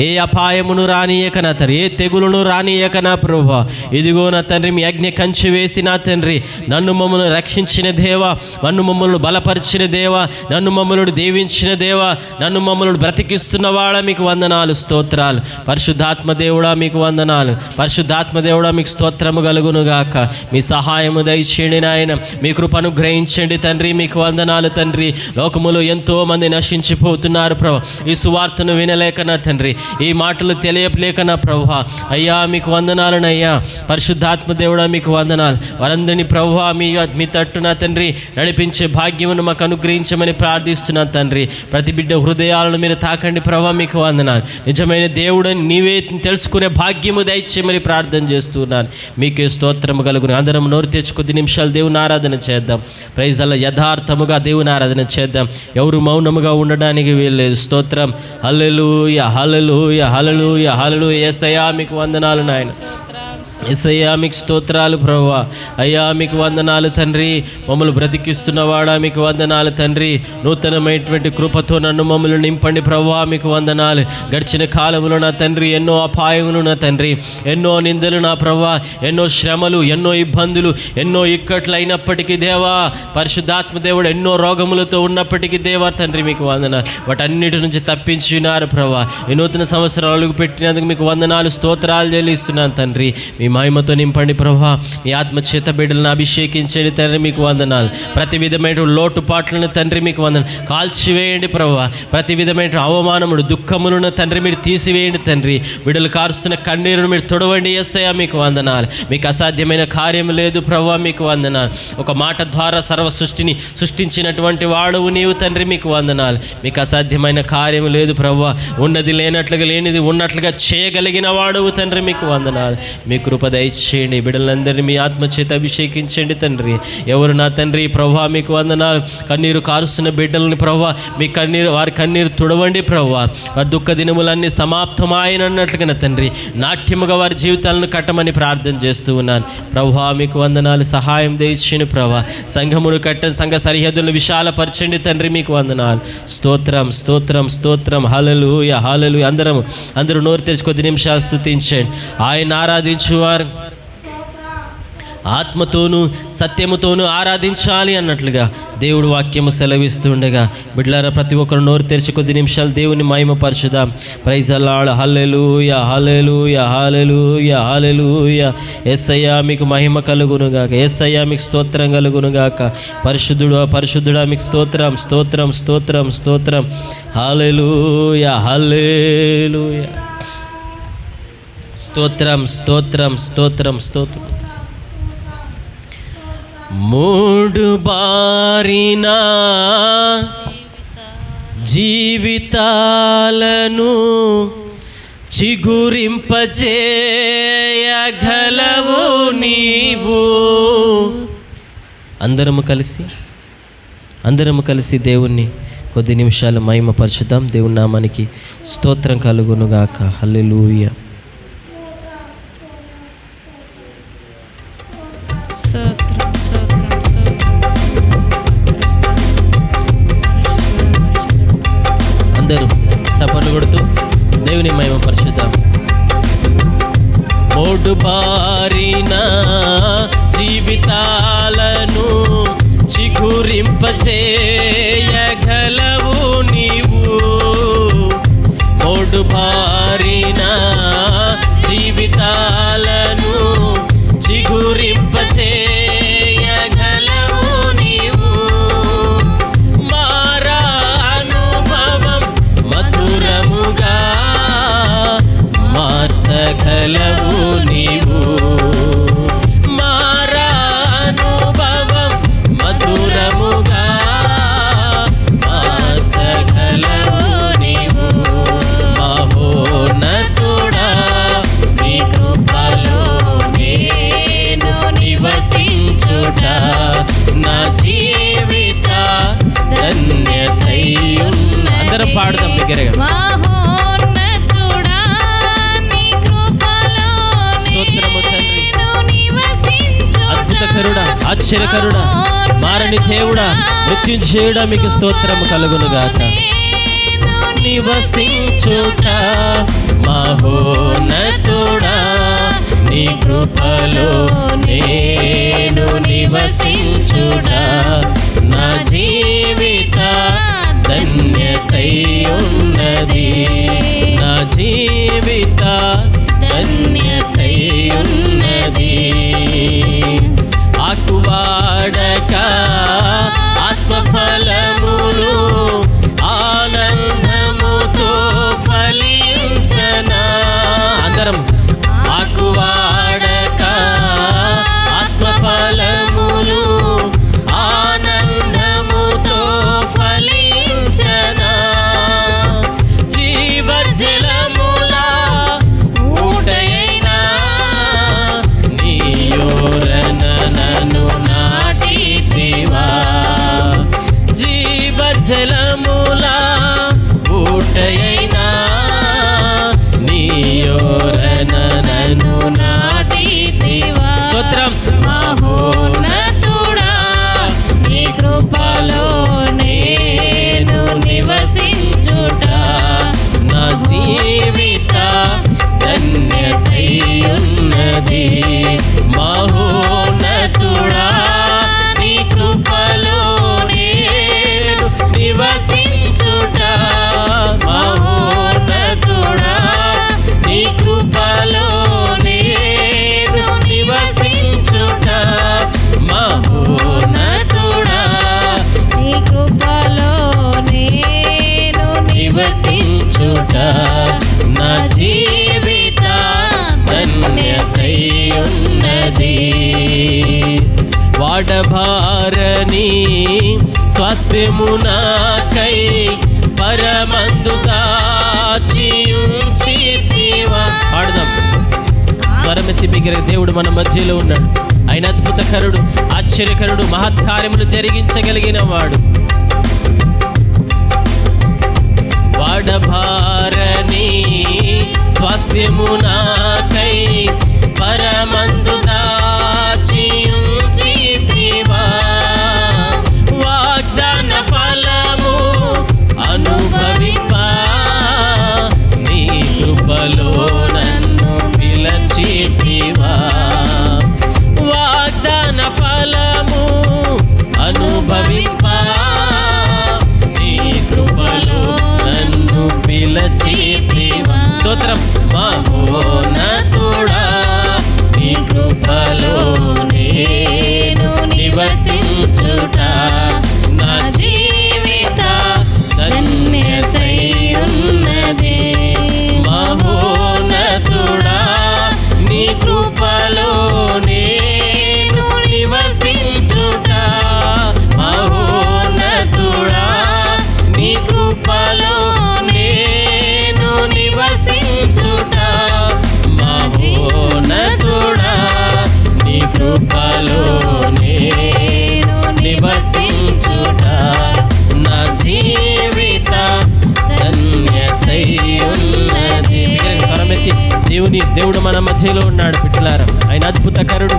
ఏ అపాయమును రానియక నా తండ్రి ఏ తెగులును రానియక నా ప్రభా ఇదిగో నా తండ్రి మీ అగ్ని కంచి వేసి నా తండ్రి నన్ను మమ్మల్ని రక్షించిన దేవా నన్ను మమ్మల్ని బలపరిచిన దేవ నన్ను మమ్మల్ని దీవించిన దేవా నన్ను మమ్మల్ని బ్రతికిస్తున్న వాళ్ళ మీకు వందనాలు స్తోత్రాలు. పరిశుద్ధాత్మ దేవుడా మీకు వందనాలు. పరిశుద్ధాత్మ దేవుడా మీకు స్తోత్రము కలుగును గాక మీ సహాయము దయచేయండి నాయన. మీ కృపను గ్రహించండి తండ్రి మీకు వందనాలు తండ్రి. లోకములో ఎంతోమంది నశించిపోతున్నారు ప్రభు. ఈ సువార్తను వినలేక నా తండ్రి ఈ మాటలు తెలియలేక నా ప్రభు అయ్యా మీకు వందనాలనయ్యా. పరిశుద్ధాత్మ దేవుడా మీకు వందనాలు. వారందరినీ ప్రభు మీ మీ తట్టు నా తండ్రి నడిపించే భాగ్యమును మాకు అనుగ్రహించమని ప్రార్థిస్తున్నాను తండ్రి. ప్రతి బిడ్డ హృదయాలను మీరు తాకండి ప్రభు మీకు వందనాలు. నిజమైన దేవుడని నీవే తెలుసుకునే భాగ్యము దయచేయమని ప్రార్థన చేస్తున్నాను. మీకే స్తోత్రము కలుగురు అందరం నోరు తెచ్చి కొద్ది నిమిషాలు దేవుని ఆరాధన చేద్దాం. ప్రైజల్ల యథార్థముగా దేవుని ఆరాధన చేద్దాం. ఎవరు మౌనముగా ఉండడానికి వీల్లేదు. స్తోత్రం. హల్లెలూయ. హలలుయ హలలుయ హల్లెలూయ యేసయ్యా మీకు వందనాలు నాయన ఎస్ఐయా మీకు స్తోత్రాలు ప్రభా అయ్యా మీకు వందనాలు తండ్రి. మమ్మల్ని బ్రతికిస్తున్నవాడా మీకు వందనాలు తండ్రి. నూతనమైనటువంటి కృపతో నన్ను మమ్మల్ని నింపండి ప్రభా మీకు వందనాలు. గడిచిన కాలంలో నా తండ్రి ఎన్నో అపాయములు నా తండ్రి. ఎన్నో నిందలు నా ప్రభా ఎన్నో శ్రమలు ఎన్నో ఇబ్బందులు ఎన్నో ఇక్కట్లు అయినప్పటికీ దేవా. పరిశుద్ధాత్మ దేవుడు ఎన్నో రోగములతో ఉన్నప్పటికీ దేవా తండ్రి మీకు వందనాలు. వాటన్నిటి నుంచి తప్పించున్నారు ప్రభా ఈ నూతన సంవత్సరం అడుగు పెట్టినందుకు మీకు వందనాలు స్తోత్రాలు చెల్లిస్తున్నాను తండ్రి. మీ మహిమతో నింపండి ప్రభా. మీ ఆత్మ చేత బిడ్డలను అభిషేకించండి తండ్రి మీకు వందనాలు. ప్రతి విధమైన లోటుపాట్లను తండ్రి మీకు వందనాలు. కాల్చివేయండి ప్రభా. ప్రతి విధమైన అవమానముడు దుఃఖములను తండ్రి మీరు తీసివేయండి తండ్రి. బిడ్డలు కారుస్తున్న కన్నీరును మీరు తొడవండి చేస్తాయా మీకు వందనాలు. మీకు అసాధ్యమైన కార్యం లేదు ప్రభా మీకు వందనాలు. ఒక మాట ద్వారా సర్వ సృష్టిని సృష్టించినటువంటి వాడువు నీవు తండ్రి మీకు వందనాలు. మీకు అసాధ్యమైన కార్యం లేదు ప్రభా. ఉన్నది లేనట్లుగా లేనిది ఉన్నట్లుగా చేయగలిగిన వాడువు తండ్రి మీకు వందనాలు. మీ కృప దయచేయండి బిడ్డలందరినీ మీ ఆత్మచేత అభిషేకించండి తండ్రి. ఎవరు నా తండ్రి? ప్రభా మీకు వందనాలు. కన్నీరు కారుస్తున్న బిడ్డలని ప్రభా మీ కన్నీరు వారి కన్నీరు తుడవండి ప్రభా. వారి దుఃఖ దినములన్నీ సమాప్తమాయనన్నట్లుగా తండ్రి నాట్యముగా వారి జీవితాలను కట్టమని ప్రార్థన చేస్తూ ఉన్నాను. ప్రభా మీకు వందనాలు. సహాయం దయచేయండి ప్రభా. సంఘమును కట్టని సంఘ సరిహద్దులను విశాలపరచండి తండ్రి మీకు వందనాలు. స్తోత్రం స్తోత్రం స్తోత్రం. హలలు హలలు అందరం అందరూ నోరు తెచ్చుకొద్ది కొద్ది నిమిషాలు స్థుతించండి ఆయన ఆరాధించువారు. ఆత్మతోనూ సత్యముతోనూ ఆరాధించాలి అన్నట్లుగా దేవుడు వాక్యము సెలవిస్తుండగా బిడ్లారా ప్రతి ఒక్కరు నోరు తెరిచి కొద్ది నిమిషాలు దేవుని మహిమపరచుదాం ప్రైజ్ అల్లాడు హల్లెలూయ హల్లెలూయ హల్లెలూయ హల్లెలూయ ఎస్సయ్యా మీకు మహిమ కలుగునుగాక. ఎస్సయ్యా మీకు స్తోత్రం కలుగునుగాక. పరిశుద్ధుడు పరిశుద్ధుడా మీకు స్తోత్రం స్తోత్రం స్తోత్రం స్తోత్రం. హల్లెలూయ హల్లెలూయ స్తోత్రం స్తోత్రం స్తోత్రం స్తోత్రం. మూడు బారిన జీవితాలను చిగురింపజేయగలవు నీవు. అందరము కలిసి అందరము కలిసి దేవుణ్ణి కొద్ది నిమిషాలు మహిమ పరచుదాం దేవుని నామానికి స్తోత్రం కలుగునుగాక. హల్లెలూయ. మూడు జీవితాలను చిగురింపచేయగలవు నీవు. మూడు అందరం పాడుదాం దగ్గర స్తోత్రము ఆశ్చర్యకరుడా మారని దేవుడా మృత్యుంజేయుడా మీకు స్తోత్రం కలుగును గాక నివసించుట మహోనతుడా నీ కృపలో నేను నివసించుడా జీవిత ధన్యతయున్నది. ఆకువాడక ఆత్మఫలము ఉన్నది. మహోన్నతుడా నీ కృపలో నేను నివసించుట. మహోన్నతుడా నీ కృపలో నేను నివసించుట. మహోన్నతుడా నీ కృపలో నేను నివసించుట. నా జీ ఉన్నది వాడభారని స్వాస్థ్యమునాకై పరమందు పాడదాం. స్వరమెత్తి బిగిర దేవుడు మన మధ్యలో ఉన్నాడు. ఆయన అద్భుతకరుడు ఆశ్చర్యకరుడు మహత్కార్యములు జరిగించగలిగిన వాడు. వాడభారని స్వాస్థ్యమునాకై పరమందు otra దేవుని దేవుడు మన మధ్యలో ఉన్నాడు పిట్టలారా ఆయన అద్భుతకరుడు.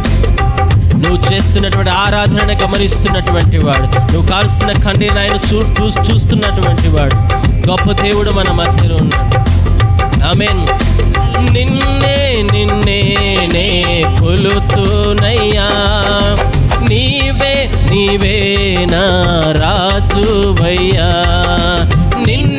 నువ్వు చేస్తున్నటువంటి ఆరాధన గమనిస్తున్నటువంటి వాడు. నువ్వు కాలుస్తున్న కండిని ఆయన చూ చూసి చూస్తున్నటువంటి వాడు. గొప్ప దేవుడు మన మధ్యలో ఉన్నాడు. ఆమెన్. నిన్నే నిన్నే నే కొలుతునయ్యా. నీవే నీవే నా రాజువయ్యా. భయ్యా నిన్నే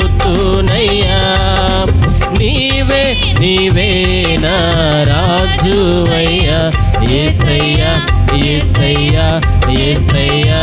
స్థుతునయ్యా నీవే నీవే నా రాజు అయ్యా ఏసయ్యా ఏసయ్యా ఏసయ్యా.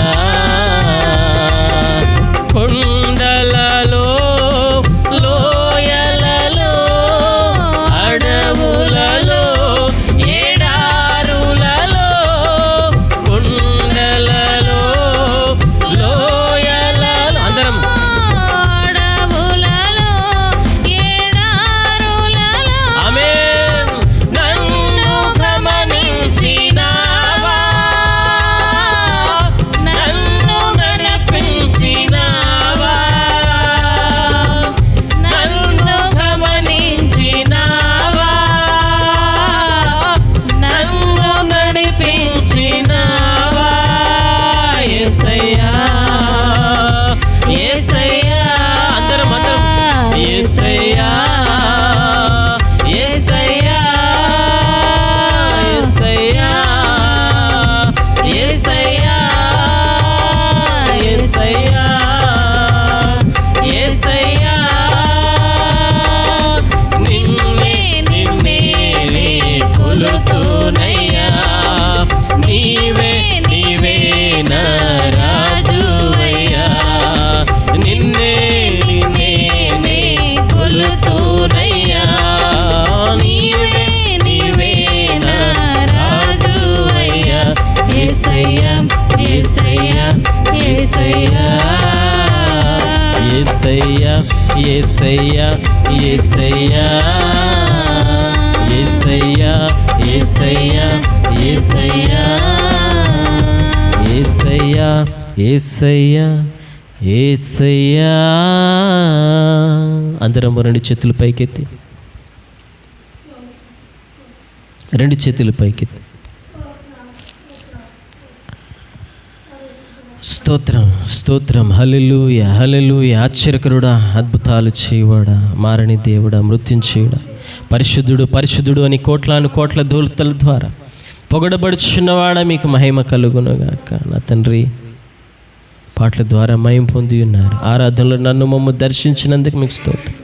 యేసయ్యా యేసయ్యా యేసయ్యా యేసయ్యా యేసయ్యా యేసయ్యా యేసయ్యా యేసయ్యా యేసయ్యా అందరం రెండు చేతులు పైకెత్తి. రెండు చేతులు పైకెత్తి. స్తోత్రం స్తోత్రం. హల్లెలూయ హల్లెలూయ. ఆశ్చర్యకరుడా అద్భుతాలు చేయవాడా మారని దేవుడా మృత్యుంచేయుడా. పరిశుద్ధుడు పరిశుద్ధుడు అని కోట్లాను కోట్ల దూతల ద్వారా పొగడబడుచున్నవాడా మీకు మహిమ కలుగునుగాక. నా తండ్రి పాటల ద్వారా మయం పొంది ఉన్నారు. ఆరాధనలో నన్ను మమ్మ దర్శించినందుకు మీకు స్తోత్రం.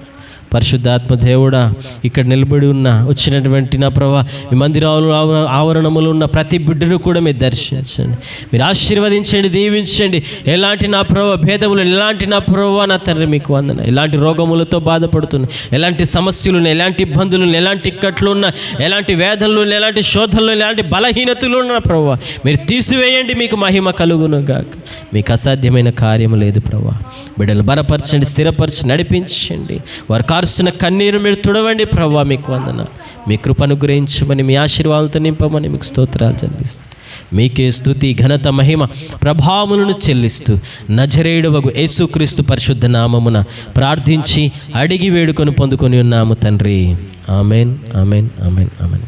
పరిశుద్ధాత్మ దేవుడా ఇక్కడ నిలబడి ఉన్న వచ్చినటువంటి నా ప్రభా మీ మందిరాలు ఆవరణములు ఉన్న ప్రతి బిడ్డను కూడా మీరు దర్శించండి. మీరు ఆశీర్వదించండి దీవించండి. ఎలాంటి నా ప్రభావ భేదములు ఎలాంటి నా ప్రభావ నా తండ్రి మీకు వందన. ఎలాంటి రోగములతో బాధపడుతున్నా ఎలాంటి సమస్యలు ఎలాంటి ఇబ్బందులు ఎలాంటి ఇక్కట్లు ఉన్న ఎలాంటి వేదనలు ఎలాంటి శోధనలు ఎలాంటి బలహీనతలు ఉన్న ప్రభావ మీరు తీసివేయండి మీకు మహిమ కలుగును గాక మీకు అసాధ్యమైన కార్యము లేదు ప్రభా. బిడ్డలు బలపరచండి స్థిరపరచి నడిపించండి. వారు కారుస్తున్న కన్నీరు మీరు తుడవండి ప్రభా మీకు వందన. మీ కృపను గురించమని మీ ఆశీర్వాదాలతో నింపమని మీకు స్తోత్రాలు చెల్లిస్తాను మీకే స్థుతి ఘనత మహిమ ప్రభావములను చెల్లిస్తూ. నజరేయుడవగు యేసుక్రీస్తు పరిశుద్ధ నామమున ప్రార్థించి అడిగి వేడుకొని పొందుకొని ఉన్నాము తండ్రి. Amen amen amen amen.